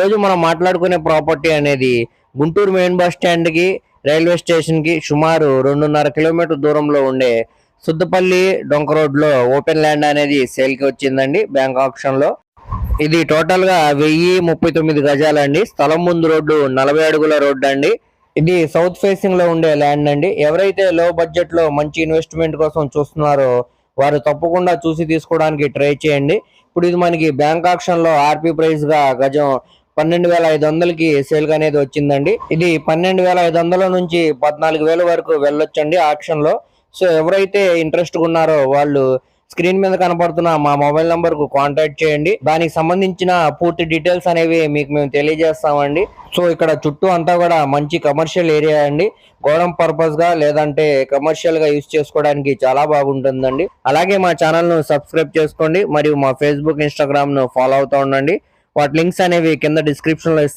రోజు మనం మాట్లాడుకునే ప్రాపర్టీ అనేది గుంటూరు మెయిన్ బస్ స్టాండ్కి రైల్వే స్టేషన్కి సుమారు రెండున్నర కిలోమీటర్ దూరంలో ఉండే సుద్దపల్లి డొంక రోడ్లో ఓపెన్ ల్యాండ్ అనేది సేల్కి వచ్చిందండి బ్యాంక్ ఆప్షన్లో. ఇది టోటల్గా వెయ్యి ముప్పై తొమ్మిది గజాలండి. స్థలం ముందు రోడ్డు నలభై అడుగుల రోడ్డు అండి. ఇది సౌత్ ఫేసింగ్లో ఉండే ల్యాండ్ అండి. ఎవరైతే లో బడ్జెట్లో మంచి ఇన్వెస్ట్మెంట్ కోసం చూస్తున్నారో వారు తప్పకుండా చూసి తీసుకోవడానికి ట్రై చేయండి. ఇప్పుడు ఇది మనకి బ్యాంక్ ఆక్షన్లో ఆర్పీ ఆర్పి గజం పన్నెండు వేల ఐదు వందలకి సేల్ అనేది వచ్చిందండి. ఇది పన్నెండు వేల ఐదు వందల నుంచి పద్నాలుగు వేల వరకు వెళ్ళొచ్చండి ఆప్షన్లో సో ఎవరైతే ఇంట్రెస్ట్ ఉన్నారో వాళ్ళు స్క్రీన్ మీద కనపడుతున్న మా మొబైల్ నంబర్కు కాంటాక్ట్ చేయండి. దానికి సంబంధించిన పూర్తి డీటెయిల్స్ అనేవి మీకు మేము తెలియజేస్తామండి. సో ఇక్కడ చుట్టూ అంతా కూడా మంచి కమర్షియల్ ఏరియా అండి. గోడం పర్పస్గా లేదంటే కమర్షియల్గా యూజ్ చేసుకోవడానికి చాలా బాగుంటుందండి. అలాగే మా ఛానల్ను సబ్స్క్రైబ్ చేసుకోండి. మరియు మా ఫేస్బుక్ ఇన్స్టాగ్రామ్ను ఫాలో అవుతూ ఉండండి. వాటి లింక్స్ అనేవి కింద డిస్క్రిప్షన్లో ఇస్తాను